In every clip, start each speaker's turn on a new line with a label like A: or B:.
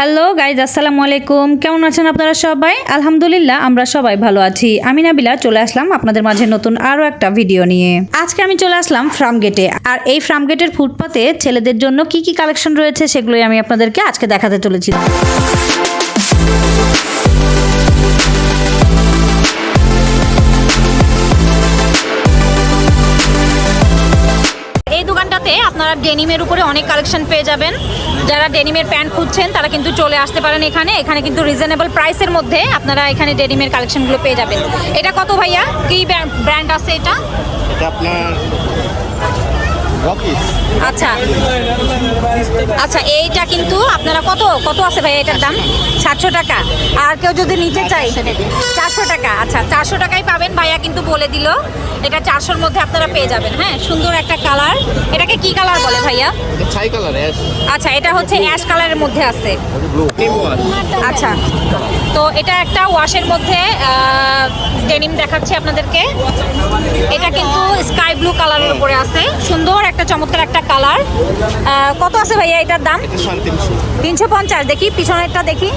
A: Hello guys আসসালামু আলাইকুম। কেমন আছেন আপনারা সবাই? আলহামদুলিল্লাহ, আমরা সবাই ভালো আছি। আমি নাবিলা, চলে আসলাম আপনাদের মাঝে নতুন আরও একটা ভিডিও নিয়ে। আজকে আমি চলে আসলাম ফ্রাম গেটে আর এই ফ্রাম গেটের ফুটপাতে ছেলেদের জন্য কি কি কালেকশন রয়েছে সেগুলোই আমি আপনাদেরকে আজকে দেখাতে চলেছি। আপনারা ডেনিমের উপরে অনেক কালেকশন পেয়ে যাবেন। যারা ডেনিমের প্যান্ট খুঁজছেন, তারা কিন্তু চলে আসতে পারেন এখানে। এখানে কিন্তু রিজনেবল প্রাইসের মধ্যে আপনারা এখানে ডেনিমের কালেকশনগুলো পেয়ে যাবেন। এটা কত ভাইয়া? কী ব্র্যান্ড আছে এটা?
B: এটা আপনার
A: আচ্ছা। আচ্ছা এইটা কিন্তু আপনারা কত কত আছে ভাই এটার দাম? সাতশো টাকা। আর কেউ যদি নিতে চাই চারশো টাকা। আচ্ছা চারশো টাকাই পাবেন। ভাইয়া কিন্তু বলে দিল এটা চারশোর মধ্যে আপনারা পেয়ে যাবেন। হ্যাঁ সুন্দর একটা কালার। এটাকে কি কালার বলে ভাইয়া? আচ্ছা এটা হচ্ছে অ্যাশ কালারের মধ্যে আছে। আচ্ছা। তো এটা একটা ওয়াশের মধ্যে ডেনিম দেখাচ্ছি আপনাদেরকে। এটা কিন্তু স্কাই ব্লু কালারের উপরে আছে। সুন্দর একটা চমৎকার একটা কালার কত আছে ভাইয়া এটার দাম?
B: তিনশো।
A: পঞ্চাশ। দেখি পিছনেরটা দেখি।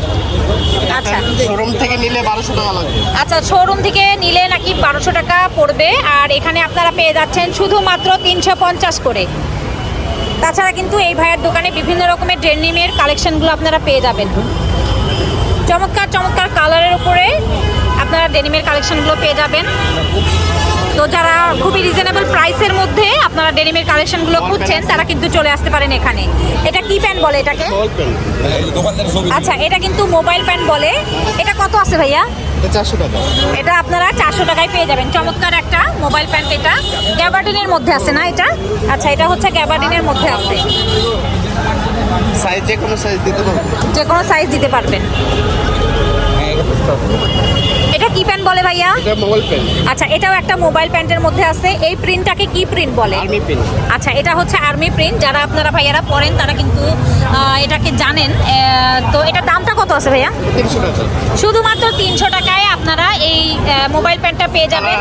A: আচ্ছা।
B: শোরুম থেকে নিলে বারোশো টাকা লাগবে।
A: আচ্ছা শোরুম থেকে নিলে নাকি বারোশো টাকা পড়বে। আর এখানে আপনারা পেয়ে যাচ্ছেন শুধুমাত্র তিনশো পঞ্চাশ করে। তাছাড়া কিন্তু এই ভাইয়ের দোকানে বিভিন্ন রকমের ডেনিমের কালেকশনগুলো আপনারা পেয়ে যাবেন। চমৎকার চমৎকার কালারের উপরে আপনারা ডেনিমের কালেকশনগুলো পেয়ে যাবেন। তো যারা খুবই রিজনেবল প্রাইসের মধ্যে আপনারা ডেনিমের কালেকশনগুলো খুঁজছেন তারা কিন্তু চলে আসতে পারেন এখানে। এটা কি প্যান্ট বলে এটাকে? আচ্ছা এটা কিন্তু মোবাইল প্যান্ট বলে। এটা কত আছে ভাইয়া?
B: এটা চারশো টাকা।
A: এটা আপনারা চারশো টাকায় পেয়ে যাবেন। চমৎকার একটা মোবাইল প্যান্ট এটা। গ্যাবার্ডিনের মধ্যে আছে না এটা? আচ্ছা এটা হচ্ছে গ্যাবার্ডিনের মধ্যে আছে।
B: সাইজ যে কোনো সাইজ দিতে পারবেন।
A: যে কোনো সাইজ দিতে পারবেন। এটা কি প্যান্ট বলে ভাইয়া?
B: এটা মোবাইল প্যান্ট
A: আচ্ছা এটাও একটা মোবাইল প্যান্টের মধ্যে আছে। এই প্রিন্টটাকে কি প্রিন্ট বলে?
B: আর্মি প্রিন্ট
A: আচ্ছা এটা হচ্ছে আর্মি প্রিন্ট যারা আপনারা ভাইয়ারা পরেন তারা কিন্তু এটাকে জানেন। তো এটার দামটা কত আছে ভাইয়া? শুধুমাত্র তিনশো টাকায় আপনারা এই মোবাইল প্যান্টটা পেয়ে যাবেন।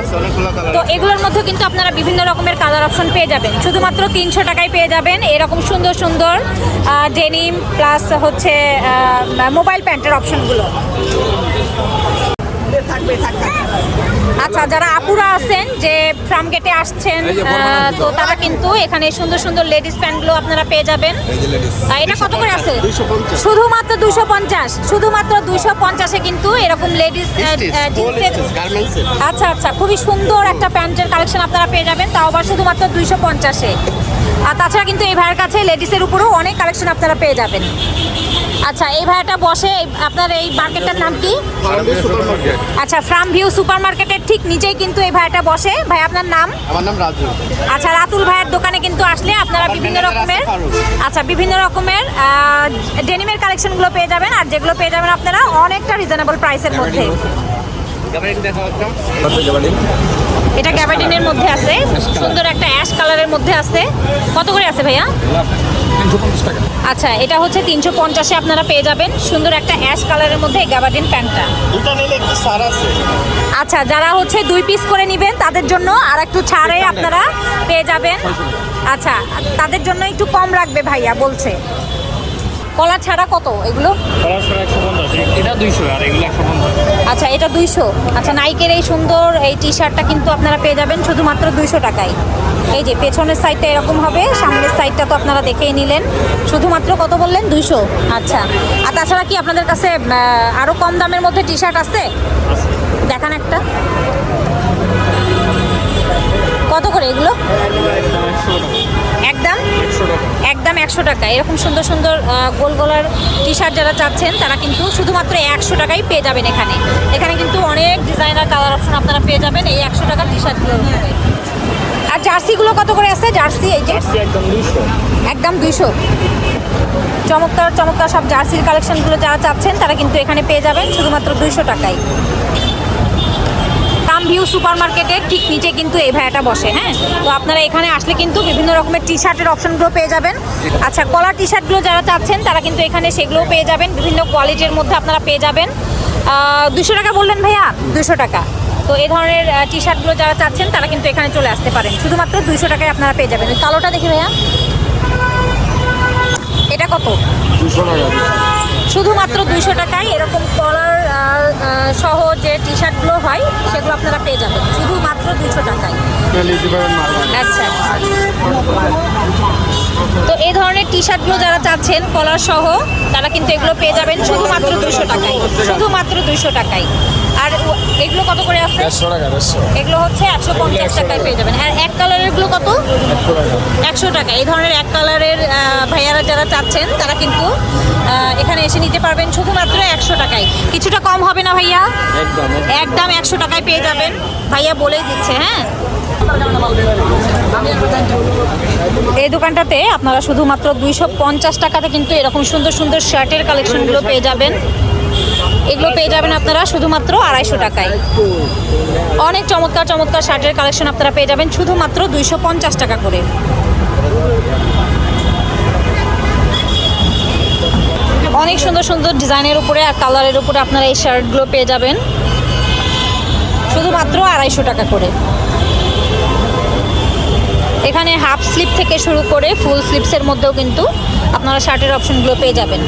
A: তো এগুলোর মধ্যে কিন্তু আপনারা বিভিন্ন রকমের কালার অপশন পেয়ে যাবেন। শুধুমাত্র তিনশো টাকায় পেয়ে যাবেন। এরকম সুন্দর সুন্দর ডেনিম প্লাস হচ্ছে মোবাইল প্যান্টের অপশনগুলো আচ্ছা যারা আপুরা আছেন যে ফ্রাম গেটে আসছেন তো তারা কিন্তু এখানে সুন্দর সুন্দর লেডিস প্যান্টগুলো আপনারা পেয়ে যাবেন। এটা কত করে আছে? শুধুমাত্র দুশো পঞ্চাশ। শুধুমাত্র দুশো পঞ্চাশে কিন্তু এরকম লেডিস আচ্ছা আচ্ছা খুবই সুন্দর একটা প্যান্টের কালেকশন আপনারা পেয়ে যাবেন। তাও আবার শুধুমাত্র দুইশো পঞ্চাশে। আর তাছাড়া কিন্তু এই ভাইয়ের কাছে লেডিসের উপরেও অনেক কালেকশন আপনারা পেয়ে যাবেন। আচ্ছা এই ভাইয়াটা বসে আপনার এই মার্কেটটার নাম কি? আচ্ছা ফ্রাম ভিউ সুপার মার্কেটের ঠিক নিচেই কিন্তু এই ভাইয়াটা বসে। ভাই আপনার নাম?
B: আমার নাম রাজু।
A: আচ্ছা রাতুল ভাইয়ের দোকানে কিন্তু আসলে আপনারা বিভিন্ন রকমের আচ্ছা বিভিন্ন রকমের ডেনিমের কালেকশনগুলো পেয়ে যাবেন। আর যেগুলো পেয়ে যাবেন আপনারা অনেকটা রিজনেবল প্রাইসের মধ্যে। এটা গ্যাবার্ডিনের মধ্যে আছে। সুন্দর একটা অ্যাশ কালারের মধ্যে আছে। কত করে আছে ভাইয়া? আচ্ছা এটা হচ্ছে তিনশো পঞ্চাশে আপনারা পেয়ে যাবেন। সুন্দর একটা অ্যাশ কালারের মধ্যে এই গ্যাবার্ডিন প্যান্টটা। আচ্ছা যারা হচ্ছে দুই পিস করে নেবেন তাদের জন্য আর একটু ছাড়ে আপনারা পেয়ে যাবেন। আচ্ছা তাদের জন্য একটু কম রাখবে ভাইয়া বলছে। কলা ছাড়া কত এগুলো?
C: এটা আর
A: আচ্ছা এটা দুইশো। আচ্ছা নাইকের এই সুন্দর এই টি শার্টটা কিন্তু আপনারা পেয়ে যাবেন শুধুমাত্র দুইশো টাকায়। এই যে পেছনের সাইডটা এরকম হবে সামনের সাইডটা তো আপনারা দেখেই নিলেন। শুধুমাত্র কত বললেন? দুইশো? আচ্ছা। আর তাছাড়া কি আপনাদের কাছে আরও কম দামের মধ্যে টি শার্ট আছে। দেখান একটা। কত করে এগুলো? একদম? একদম একশো টাকা। এরকম সুন্দর সুন্দর গোল গোলার টি শার্ট যারা চাচ্ছেন তারা কিন্তু শুধুমাত্র একশো টাকাই পেয়ে যাবেন এখানে। এখানে কিন্তু অনেক ডিজাইনার কালার অপশন আপনারা পেয়ে যাবেন এই একশো টাকার টি শার্টগুলো আর জার্সিগুলো কত করে আছে? জার্সি এই যে?
C: একদম দুইশো।
A: চমৎকার চমৎকার সব জার্সির কালেকশনগুলো যারা চাচ্ছেন তারা কিন্তু এখানে পেয়ে যাবেন শুধুমাত্র দুইশো টাকায়। কাম ভিউ সুপার মার্কেটের ঠিক নিচে কিন্তু এই ভাইয়াটা বসে হ্যাঁ? তো আপনারা এখানে আসলে কিন্তু বিভিন্ন রকমের টি শার্টের অপশনগুলো পেয়ে যাবেন। আচ্ছা কলার টি শার্টগুলো যারা চাচ্ছেন, তারা কিন্তু এখানে সেগুলোও পেয়ে যাবেন। বিভিন্ন কোয়ালিটির মধ্যে আপনারা পেয়ে যাবেন। দুশো টাকা বললেন ভাইয়া? দুশো টাকা। তো এই ধরনের টি শার্টগুলো যারা চাচ্ছেন, তারা কিন্তু এখানে চলে আসতে পারেন। শুধুমাত্র দুইশো টাকায় আপনারা পেয়ে যাবেন। কালোটা দেখি ভাইয়া। এটা কত?
B: দুশো টাকা।
A: শুধুমাত্র দুইশো টাকায় এরকম কলার সহ যে টি শার্টগুলো হয় সেগুলো আপনারা পেয়ে যাবেন। শুধুমাত্র দুইশো টাকায়। আচ্ছা তো এই ধরনের টি শার্টগুলো যারা চাচ্ছেন কলার সহ তারা কিন্তু এগুলো পেয়ে যাবেন শুধুমাত্র দুইশো টাকায়। শুধুমাত্র দুইশো টাকায়। আর ও- এগুলো কত করে আছে?
D: দেড়শো টাকা দেড়শো।
A: এগুলো হচ্ছে একশো পঞ্চাশ টাকায় পেয়ে যাবেন। আর এক কালারেরগুলো কত?
D: একশো টাকা।
A: এই ধরনের এক কালারের ভাইয়ারা যারা চাচ্ছেন তারা কিন্তু এখানে এসে নিতে পারবেন শুধুমাত্র একশো টাকায়। কিছুটা কম হবে না ভাইয়া?
D: একদম
A: একদম। একশো টাকায় পেয়ে যাবেন। ভাইয়া বলেই দিচ্ছে হ্যাঁ? এই দোকানটাতে আপনারা শুধুমাত্র দুইশো পঞ্চাশ টাকাতে কিন্তু এরকম সুন্দর সুন্দর শার্টের কালেকশনগুলো পেয়ে যাবেন। এগুলো পেয়ে যাবেন আপনারা শুধুমাত্র আড়াইশো টাকায়। অনেক চমৎকার চমৎকার শার্টের কালেকশন আপনারা পেয়ে যাবেন শুধুমাত্র দুইশো পঞ্চাশ টাকা করে। অনেক সুন্দর সুন্দর ডিজাইনের উপরে আর কালারের উপরে আপনারা এই শার্টগুলো পেয়ে যাবেন। শুধুমাত্র আড়াইশো টাকা করে। এখানে হাফ স্লিপ থেকে শুরু করে ফুল স্লিপসের মধ্যেও কিন্তু আপনারা শার্টের অপশনগুলো পেয়ে যাবেন।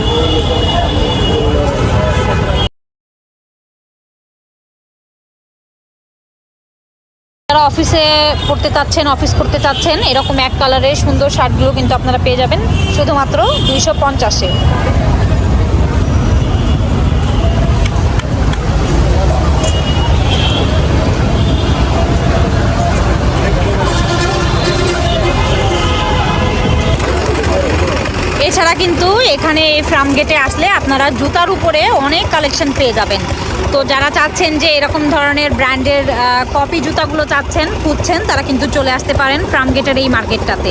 A: যারা অফিসে পড়তে চাচ্ছেন অফিস করতে চাচ্ছেন, এরকম এক কালারের সুন্দর শার্টগুলো কিন্তু আপনারা পেয়ে যাবেন, শুধুমাত্র দুইশো পঞ্চাশে। এছাড়া কিন্তু এখানে ফার্ম গেটে আসলে আপনারা জুতার উপরে অনেক কালেকশন পেয়ে যাবেন। তো যারা চাচ্ছেন যে এরকম ধরনের ব্র্যান্ডের কপি জুতাগুলো চাচ্ছেন, খুঁজছেন, তারা কিন্তু চলে আসতে পারেন ফার্ম গেটের এই মার্কেটটাতে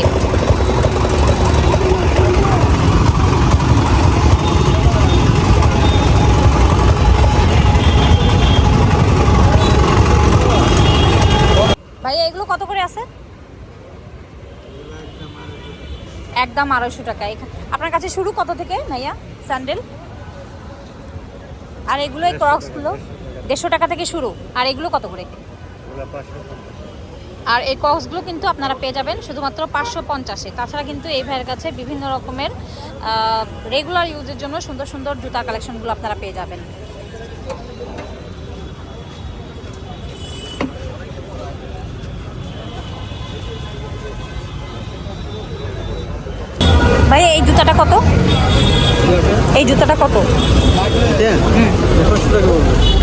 A: ভাইয়া, এগুলো কত করে আছে? একদম আড়াইশো টাকা। এখা- আপনার কাছে শুরু? কত থেকে ভাইয়া? স্যান্ডেল? আর এগুলো এই ক্রক্সগুলো দেড়শো টাকা থেকে শুরু। আর এগুলো কত করে? আর এই ক্রক্সগুলো কিন্তু আপনারা পেয়ে যাবেন শুধুমাত্র পাঁচশো পঞ্চাশে। তাছাড়া কিন্তু এই ভাইয়ের কাছে বিভিন্ন রকমের রেগুলার ইউজের জন্য সুন্দর সুন্দর জুতা কালেকশনগুলো আপনারা পেয়ে যাবেন। ভাই এই জুতাটা কত? এই জুতাটা কত?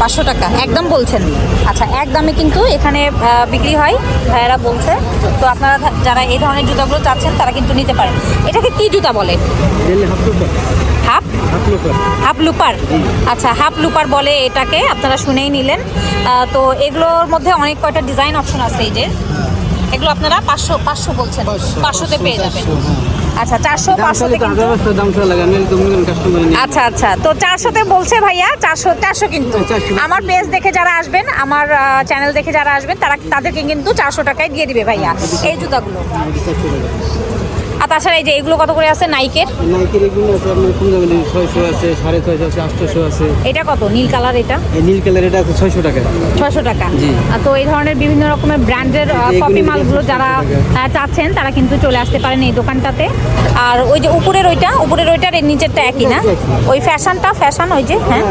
A: পাঁচশো টাকা একদম বলছেন। আচ্ছা একদমে কিন্তু এখানে বিক্রি হয় ভাইয়েরা বলছে। তো আপনারা যারা এই ধরনের জুতাগুলো চাচ্ছেন তারা কিন্তু নিতে পারেন। এটাকে কি জুতা বলে? Half half? লুপার আচ্ছা হাফ লুপার বলে এটাকে আপনারা শুনেই নিলেন। তো এগুলোর মধ্যে অনেক কয়টা ডিজাইন অপশন আছে এই যে? এগুলো আপনারা পাঁচশো পাঁচশো বলছেন। পাঁচশোতে পেয়ে যাবেন। আচ্ছা চারশো পাঁচশো আচ্ছা আচ্ছা। তো চারশোতে বলছে ভাইয়া চারশো চারশো কিন্তু। আমার পেজ দেখে যারা আসবেন আমার চ্যানেল দেখে যারা আসবেন তারা তাদেরকে কিন্তু চারশো টাকায় দিয়ে দিবে ভাইয়া এই জুতাগুলো। তাছাড়া এই যে এগুলো কত করে আছে নাইকের?
E: নাইকের এগুলো আছে আপনার দামে ছয়শো আছে সাড়ে ছয়শো আছে আটশোশো আছে।
A: এটা কত? নীল কালার এটা?
E: এই নীল কালার এটা আছে ছয়শো টাকা।
A: ছয়শো টাকা।
E: জি।
A: তো এই ধরনের বিভিন্ন রকমের ব্র্যান্ডের কপি মালগুলো যারা চাচ্ছেন তারা কিন্তু চলে আসতে পারেন এই দোকানটাতে। আর ওই যে উপরের ওইটা উপরের ওইটার এর নিচেরটা একই না? ওই ফ্যাশনটা ফ্যাশন ওই যে হ্যাঁ।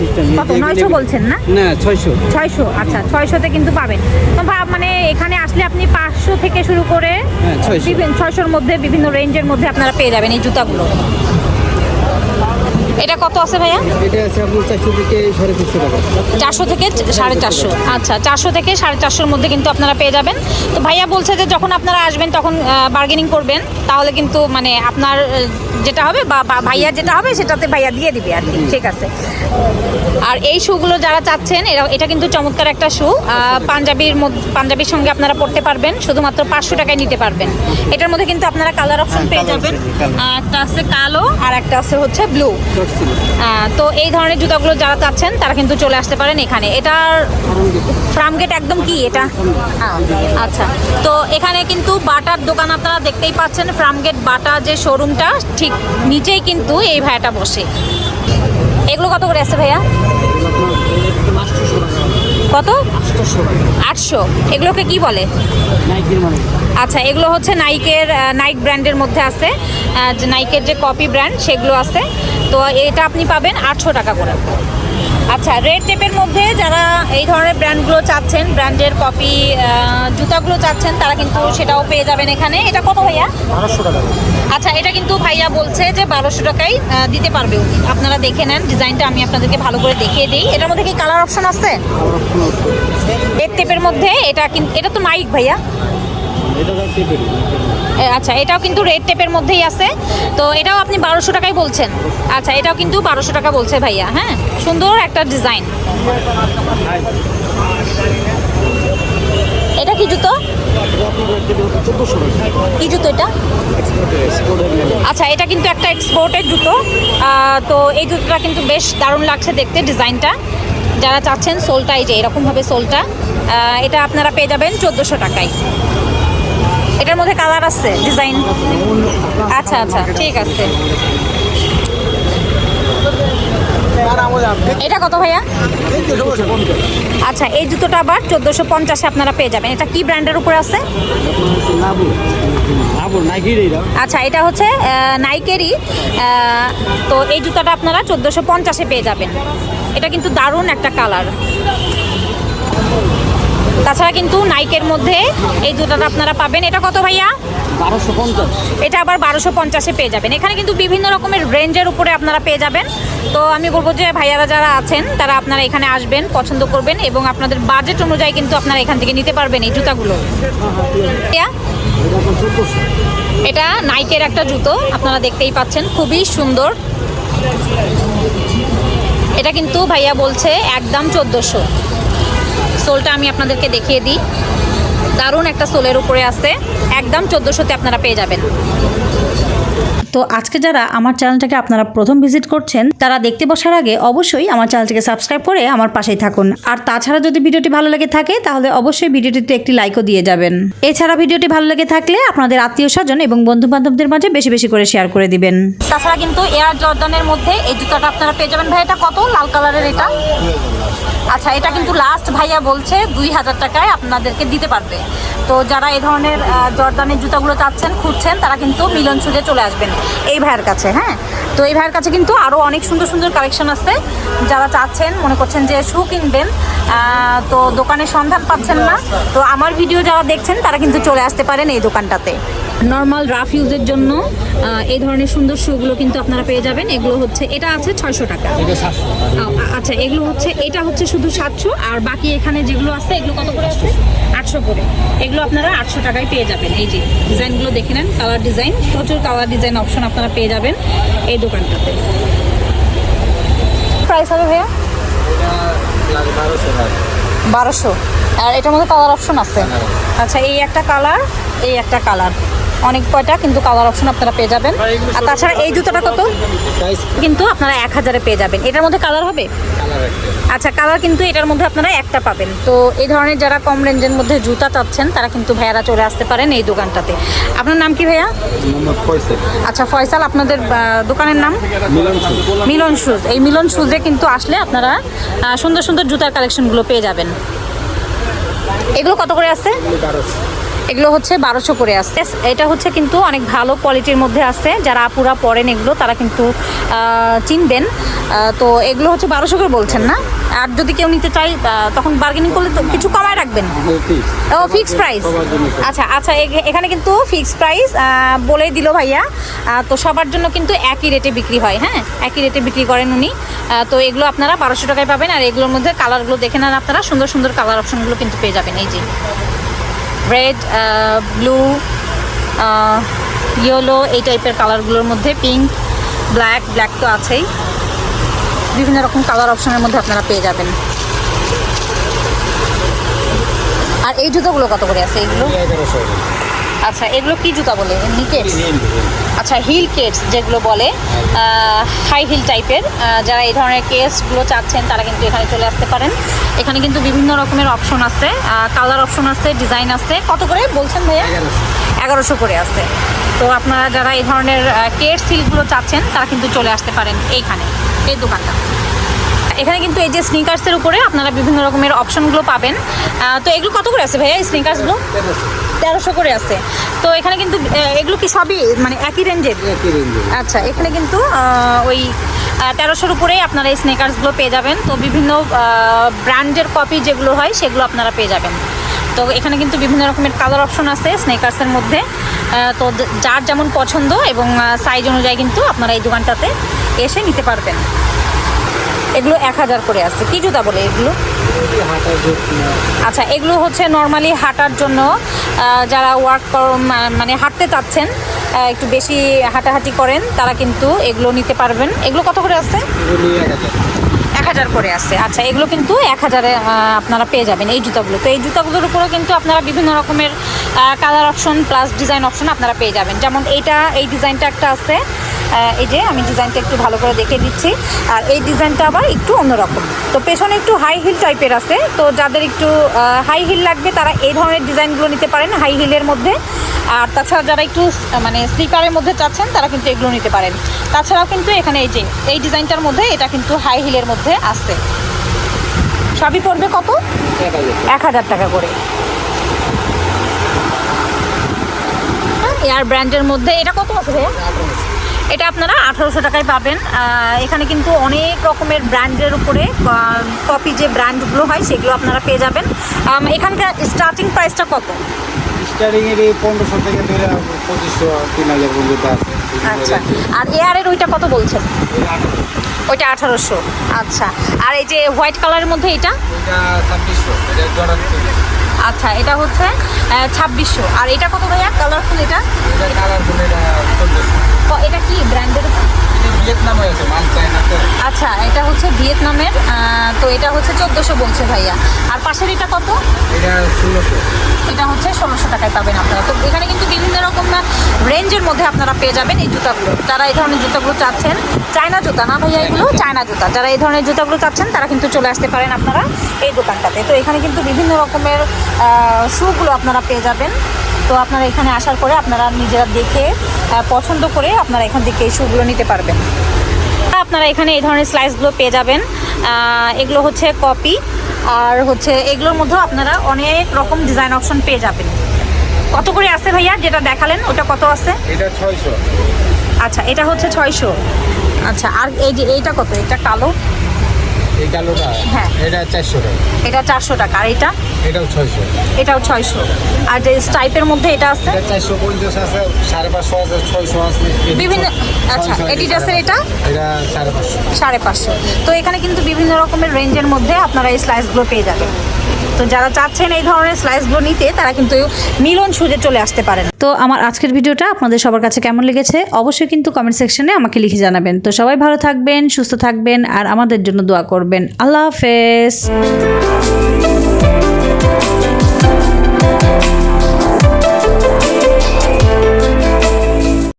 E: সিস্টেম
A: কত নয়শো বলছেন না?
E: না ছয়শো।
A: ছয়শো আচ্ছা ছয়শোতে কিন্তু পাবেন। তো মানে এখানে আসলে আপনি পাঁচশো থেকে শুরু করে
E: হ্যাঁ, 600
A: বিভিন্ন ছয়শোর মধ্যে বিভিন্ন রেঞ্জের মধ্যে আপনারা পেয়ে যাবেন এই জুতাগুলো। এটা কত আছে ভাইয়া?
E: এটা আছে আপনার চারশো থেকে সাড়ে চারশো টাকা।
A: চারশো থেকে সাড়ে চারশো। আচ্ছা চারশো থেকে সাড়ে চারশোর মধ্যে কিন্তু আপনারা পেয়ে যাবেন। তো ভাইয়া বলছে যে যখন আপনারা আসবেন তখন বার্গেনিং করবেন। তাহলে কিন্তু মানে আপনার যেটা হবে বা ভাইয়া যেটা হবে সেটাতে ভাইয়া দিয়ে দিবে আর কি। ঠিক আছে। আর এই শুগুলো যারা চাচ্ছেন এরা এটা কিন্তু চমৎকার একটা শু। পাঞ্জাবির মধ্যে পাঞ্জাবির সঙ্গে আপনারা পড়তে পারবেন। শুধুমাত্র পাঁচশো টাকায় নিতে পারবেন। এটার মধ্যে কিন্তু আপনারা কালার অপশন পেয়ে যাবেন। একটা আছে কালো আর একটা আছে হচ্ছে ব্লু
E: ছিল
A: তো এই ধরনের জুতাগুলো যারা চাচ্ছেন তারা কিন্তু চলে আসতে পারেন এখানে। এটার ফ্রাম গেট একদম কি এটা? আচ্ছা। তো এখানে কিন্তু বাটার দোকান আপনারা দেখতেই পাচ্ছেন ফ্রাম গেট বাটা যে শোরুমটা ঠিক নিচেই কিন্তু এই ভাইয়াটা বসে। এগুলো কত করে আছে ভাইয়া? কত? আটশো। এগুলোকে কি বলে? আচ্ছা এগুলো হচ্ছে নাইকের নাইক ব্র্যান্ডের মধ্যে আছে। যে নাইকের যে কপি ব্র্যান্ড সেগুলো আছে। তো এটা আপনি পাবেন আটশো টাকা করে। আচ্ছা রেড টেপের মধ্যে যারা এই ধরনের ব্র্যান্ডগুলো চাচ্ছেন ব্র্যান্ডের কপি জুতাগুলো চাচ্ছেন তারা কিন্তু সেটাও পেয়ে যাবেন এখানে। এটা কত ভাইয়া?
E: বারোশো টাকা।
A: আচ্ছা এটা কিন্তু ভাইয়া বলছে যে বারোশো আহ, দিতে পারবে উনি। আপনারা দেখে নেন ডিজাইনটা আমি আপনাদেরকে ভালো করে দেখিয়ে দিই। এটার মধ্যে কি কালার অপশন আছে? রেড টেপের মধ্যে এটা কিন্তু এটা তো নাইক ভাইয়া। আচ্ছা এটাও কিন্তু রেড টেপের মধ্যেই আছে। তো এটাও আপনি বারোশো টাকাই বলছেন। আচ্ছা এটাও কিন্তু বারোশো টাকা বলছে ভাইয়া হ্যাঁ? সুন্দর একটা ডিজাইন এটা কি জুতো? কি জুতো এটা? আচ্ছা এটা কিন্তু একটা এক্সপোর্টের জুতো। তো এই জুতোটা কিন্তু বেশ দারুণ লাগছে দেখতে ডিজাইনটা যারা চাচ্ছেন সোলটা, এই যে এরকমভাবে সোলটা এটা আপনারা পেয়ে যাবেন চোদ্দোশো টাকায়। এটার মধ্যে কালার আছে, ডিজাইন। আচ্ছা আচ্ছা ঠিক আছে। এটা কত ভাইয়া? আচ্ছা এই জুতোটা আবার চোদ্দোশো পঞ্চাশে আপনারা পেয়ে যাবেন। এটা কি ব্র্যান্ডের উপরে আছে? আচ্ছা এটা হচ্ছে নাইকেরই। তো এই জুতোটা আপনারা চোদ্দোশো পঞ্চাশে পেয়ে যাবেন। এটা কিন্তু দারুণ একটা কালার। তাছাড়া কিন্তু নাইকের মধ্যে এই জুতাটা আপনারা পাবেন। এটা কত ভাইয়া?
E: বারোশো পঞ্চাশ।
A: এটা আবার বারোশো পঞ্চাশে পেয়ে যাবেন। এখানে কিন্তু বিভিন্ন রকমের রেঞ্জের উপরে আপনারা পেয়ে যাবেন। তো আমি বলব যে ভাইয়ারা যারা আছেন তারা আপনারা এখানে আসবেন পছন্দ করবেন এবং আপনাদের বাজেট অনুযায়ী কিন্তু আপনারা এখান থেকে নিতে পারবেন এই জুতাগুলো।
E: এটা
A: এটা নাইকের একটা জুতো আপনারা দেখতেই পাচ্ছেন খুবই সুন্দর। এটা কিন্তু ভাইয়া বলছে একদম চোদ্দোশো। সোলটা আমি আপনাদেরকে দেখিয়ে দিই। দারুণ একটা সোলের উপরে আছে। একদম চোদ্দোশোতে আপনারা পেয়ে যাবেন।
D: তো আজকে যারা আমার চ্যানেলটাকে আপনারা প্রথম ভিজিট করছেন, তারা দেখতে বসার আগে অবশ্যই আমার চ্যানেলটিকে সাবস্ক্রাইব করে আমার পাশেই থাকুন। আর তাছাড়া যদি ভিডিওটি ভালো লেগে থাকে, তাহলে অবশ্যই ভিডিওটিতে একটি লাইকও দিয়ে যাবেন। এছাড়া ভিডিওটি ভালো লেগে থাকলে আপনাদের আত্মীয় স্বজন এবং বন্ধু বান্ধবদের মাঝে বেশি বেশি করে শেয়ার করে দিবেন।
A: তাছাড়া কিন্তু এয়ার জর্ডানের মধ্যে এই জুতাটা আপনারা পেয়ে যাবেন। ভাই, এটা কত? লাল কালারের এটা? আচ্ছা এটা কিন্তু লাস্ট ভাইয়া বলছে দুই হাজার টাকায় আপনাদেরকে দিতে পারবে। তো যারা এই ধরনের জর্দানের জুতাগুলো চাচ্ছেন খুঁজছেন তারা কিন্তু মিলন সুজে চলে আসবেন এই ভাইয়ের কাছে হ্যাঁ? তো এই ভাইয়ের কাছে কিন্তু আরও অনেক সুন্দর সুন্দর কালেকশন আছে। যারা চাচ্ছেন মনে করছেন যে শু কিনবেন তো দোকানে সন্ধান পাচ্ছেন না। তো আমার ভিডিও যারা দেখছেন তারা কিন্তু চলে আসতে পারেন এই দোকানটাতে। নর্মাল রাফ ইউজের জন্য এই ধরনের সুন্দর শুগুলো কিন্তু আপনারা পেয়ে যাবেন। এগুলো হচ্ছে এটা আছে ছয়শো টাকা। আচ্ছা এগুলো হচ্ছে এটা হচ্ছে শুধু সাতশো আর বাকি এখানে যেগুলো আছে এগুলো কত করে আছে? আটশো করে। এগুলো আপনারা আটশো টাকায় পেয়ে যাবেন। এই যে ডিজাইনগুলো দেখে নেন কালার ডিজাইন প্রচুর কালার ডিজাইন অপশন আপনারা পেয়ে যাবেন এই দোকানটাতে। প্রাইস হবে ভাইয়া? বারোশো। আর এটার মধ্যে কালার অপশন আছে? আচ্ছা এই একটা কালার এই একটা কালার। অনেক কয়টা কিন্তু কালার অপশন আপনারা পেয়ে যাবেন। আর তাছাড়া এই জুতোটা কত? কিন্তু আপনারা এক হাজারে পেয়ে যাবেন। এটার মধ্যে কালার হবে? আচ্ছা কালার কিন্তু এটার মধ্যে আপনারা একটা পাবেন। তো এই ধরনের যারা কম রেঞ্জের মধ্যে জুতা চাচ্ছেন তারা কিন্তু ভাইয়ারা চলে আসতে পারেন এই দোকানটাতে। আপনার নাম কি ভাইয়া? আচ্ছা ফয়সাল আপনাদের দোকানের নাম?
E: মিলন
A: শুজ। এই মিলন শুজে কিন্তু আসলে আপনারা সুন্দর সুন্দর জুতার কালেকশনগুলো পেয়ে যাবেন। এগুলো কত করে আছে
E: বারোশো।
A: এগুলো হচ্ছে বারোশো করে আসছে। এটা হচ্ছে কিন্তু অনেক ভালো কোয়ালিটির মধ্যে আছে যারা আপুরা পরেন এগুলো তারা কিন্তু চিনবেন। তো এগুলো হচ্ছে বারোশো করে বলছেন না? আর যদি কেউ নিতে চাই তখন বার্গেনিং করলে তো কিছু কমায় রাখবেন? ও ফিক্স প্রাইস। আচ্ছা আচ্ছা এখানে কিন্তু ফিক্স প্রাইস বলেই দিল ভাইয়া। তো সবার জন্য কিন্তু একই রেটে বিক্রি হয় হ্যাঁ? একই রেটে বিক্রি করেন উনি। তো এগুলো আপনারা বারোশো টাকায় পাবেন। আর এগুলোর মধ্যে কালারগুলো দেখে নেন আপনারা। সুন্দর সুন্দর কালার অপশনগুলো কিন্তু পেয়ে যাবেন। এই যে। রেড ব্লু ইয়েলো এই টাইপের কালারগুলোর মধ্যে পিঙ্ক ব্ল্যাক ব্ল্যাক তো আছেই। বিভিন্ন রকম কালার অপশনের মধ্যে আপনারা পেয়ে যাবেন। আর এই জুতোগুলো কত করে আছে এগুলো? আচ্ছা এগুলো কি জুতা বলে? নিকেটস আচ্ছা হিল কেটস যেগুলো বলে হাই হিল টাইপের যারা এই ধরনের কেসগুলো চাচ্ছেন তারা কিন্তু এখানে চলে আসতে পারেন। এখানে কিন্তু বিভিন্ন রকমের অপশন আছে কালার অপশন আছে ডিজাইন আছে। কত করে বলছেন ভাইয়া? এগারোশো। করে আছে। তো আপনারা যারা এই ধরনের কেটস হিলগুলো চাচ্ছেন তারা কিন্তু চলে আসতে পারেন এইখানে এই দোকানটা। এখানে কিন্তু এই যে স্নিকার্সের উপরে আপনারা বিভিন্ন রকমের অপশনগুলো পাবেন। তো এগুলো কত করে আছে ভাইয়া এই স্নিকার্সগুলো তেরোশো করে আছে। তো এখানে কিন্তু এগুলো কি সবই মানে একই রেঞ্জের আচ্ছা এখানে কিন্তু ওই তেরোশোর উপরেই আপনারা এই স্নেকার্সগুলো পেয়ে যাবেন। তো বিভিন্ন ব্র্যান্ডের কপি যেগুলো হয় সেগুলো আপনারা পেয়ে যাবেন। তো এখানে কিন্তু বিভিন্ন রকমের কালার অপশন আছে স্নেকার্সের মধ্যে। তো যার যেমন পছন্দ এবং সাইজ অনুযায়ী কিন্তু আপনারা এই দোকানটাতে এসে নিতে পারবেন। এগুলো এক হাজার করে আছে। কী জুতা বলে এগুলো? আচ্ছা এগুলো হচ্ছে নর্মালি হাঁটার জন্য যারা ওয়ার্ক মানে হাঁটতে চাচ্ছেন একটু বেশি হাঁটাহাঁটি করেন তারা কিন্তু এগুলো নিতে পারবেন। এগুলো কত করে আছে?
E: এগুলি এক হাজার।
A: করে আছে। আচ্ছা এগুলো কিন্তু এক হাজারে আপনারা পেয়ে যাবেন এই জুতাগুলো। তো এই জুতাগুলোর উপরেও কিন্তু আপনারা বিভিন্ন রকমের colour option plus design option আপনারা পেয়ে যাবেন। যেমন এইটা এই ডিজাইনটা একটা আছে। এই যে আমি ডিজাইনটা একটু ভালো করে দেখে দিচ্ছি। আর এই ডিজাইনটা আবার একটু অন্যরকম। তো পেছনে একটু হাই হিল টাইপের আছে। তো যাদের একটু হাই হিল লাগবে, তারা এই ধরনের ডিজাইনগুলো নিতে পারেন হাই হিলের মধ্যে। আর তাছাড়া যারা একটু মানে স্লিপারের মধ্যে চাচ্ছেন, তারা কিন্তু এগুলো নিতে পারেন। তাছাড়াও কিন্তু এখানে এই যে, এই ডিজাইনটার মধ্যে এটা কিন্তু হাই হিলের মধ্যে আসছে সবই পড়বে কত?
E: এক হাজার
A: টাকা করে। এয়ার ব্র্যান্ডের মধ্যে, এটা কত আছে এটা আপনারা আঠারোশো টাকায় পাবেন। এখানে কিন্তু অনেক রকমের ব্র্যান্ডের উপরে কপি যে ব্র্যান্ডগুলো হয় সেগুলো আপনারা পেয়ে যাবেন। এখানকার স্টার্টিং প্রাইসটা কত?
E: স্টার্টিং এই পনেরোশো থেকে ধরে পঁচিশশো তিন হাজার পর্যন্ত আছে।
A: আচ্ছা। আর এয়ারের ওইটা কত বলছেন? ওইটা আঠারোশো। আচ্ছা। আর এই যে হোয়াইট কালারের মধ্যে এটা?
E: ছাব্বিশশো
A: আচ্ছা এটা হচ্ছে ছাব্বিশশো। আর এটা কত ভাইয়া? কালারফুল এটা?
E: এটা
A: কি ব্র্যান্ডের আচ্ছা এটা হচ্ছে ভিয়েতনামের তো এটা হচ্ছে চোদ্দোশো বলছে ভাইয়া। আর পাশের এটা কত?
E: এটা
A: হচ্ছে ষোলোশো টাকায় পাবেন আপনারা। তো এখানে কিন্তু বিভিন্ন রকম রেঞ্জের মধ্যে আপনারা পেয়ে যাবেন এই জুতাগুলো যারা এই ধরনের জুতাগুলো চাচ্ছেন চায়না জুতা না ভাইয়া এগুলো? চায়না জুতা। যারা এই ধরনের জুতাগুলো চাচ্ছেন তারা কিন্তু চলে আসতে পারেন আপনারা এই দোকানটাতে। তো এখানে কিন্তু বিভিন্ন রকমের শ্যুগুলো আপনারা পেয়ে যাবেন। তো আপনারা এখানে আসার পরে আপনারা নিজেরা দেখে পছন্দ করে আপনারা এখান থেকে এই শ্যুগুলো নিতে পারবেন। আপনারা এখানে এই ধরনের স্লাইসগুলো পেয়ে যাবেন। এগুলো হচ্ছে কপি আর হচ্ছে এগুলোর মধ্যেও আপনারা অনেক রকম ডিজাইন অপশন পেয়ে যাবেন। কত করে আছে ভাইয়া? যেটা দেখালেন ওটা কত আছে
E: এটা ছয়শো।
A: আচ্ছা এটা হচ্ছে ছয়শো। আচ্ছা আর এই যে এইটা কত? এটা কালো?
E: এই কালোটা
A: হ্যাঁ।
E: এটা চারশো টাকা।
A: এটা চারশো টাকা আর এটা?
E: এটাও ছয়শো।
A: এটাও ছয়শো। আর যে স্টাইপের মধ্যে এটা আছে?
E: এটা চারশো পঞ্চাশ আছে সাড়ে পাঁচশো আছে ছয়শো আছে
A: বিভিন্ন আচ্ছা এডিডাসের এটা?
E: এটা সাড়ে পাঁচশো।
A: সাড়ে পাঁচশো। তো এখানে কিন্তু বিভিন্ন রকমের রেঞ্জের মধ্যে আপনারা এই স্লাইসগুলো পেয়ে যাবেন। তো যারা চাচ্ছেন এই ধরনের স্লাইসগুলো নিতে তারা কিন্তু মিলন সুজে চলে আসতে পারেন।
D: তো আমার আজকের ভিডিওটা আপনাদের সবার কাছে কেমন লেগেছে? অবশ্যই কিন্তু কমেন্ট সেকশনে আমাকে লিখে জানাবেন। তো সবাই ভালো থাকবেন সুস্থ থাকবেন আর আমাদের জন্য দোয়া করবেন আল্লাহ হাফেজ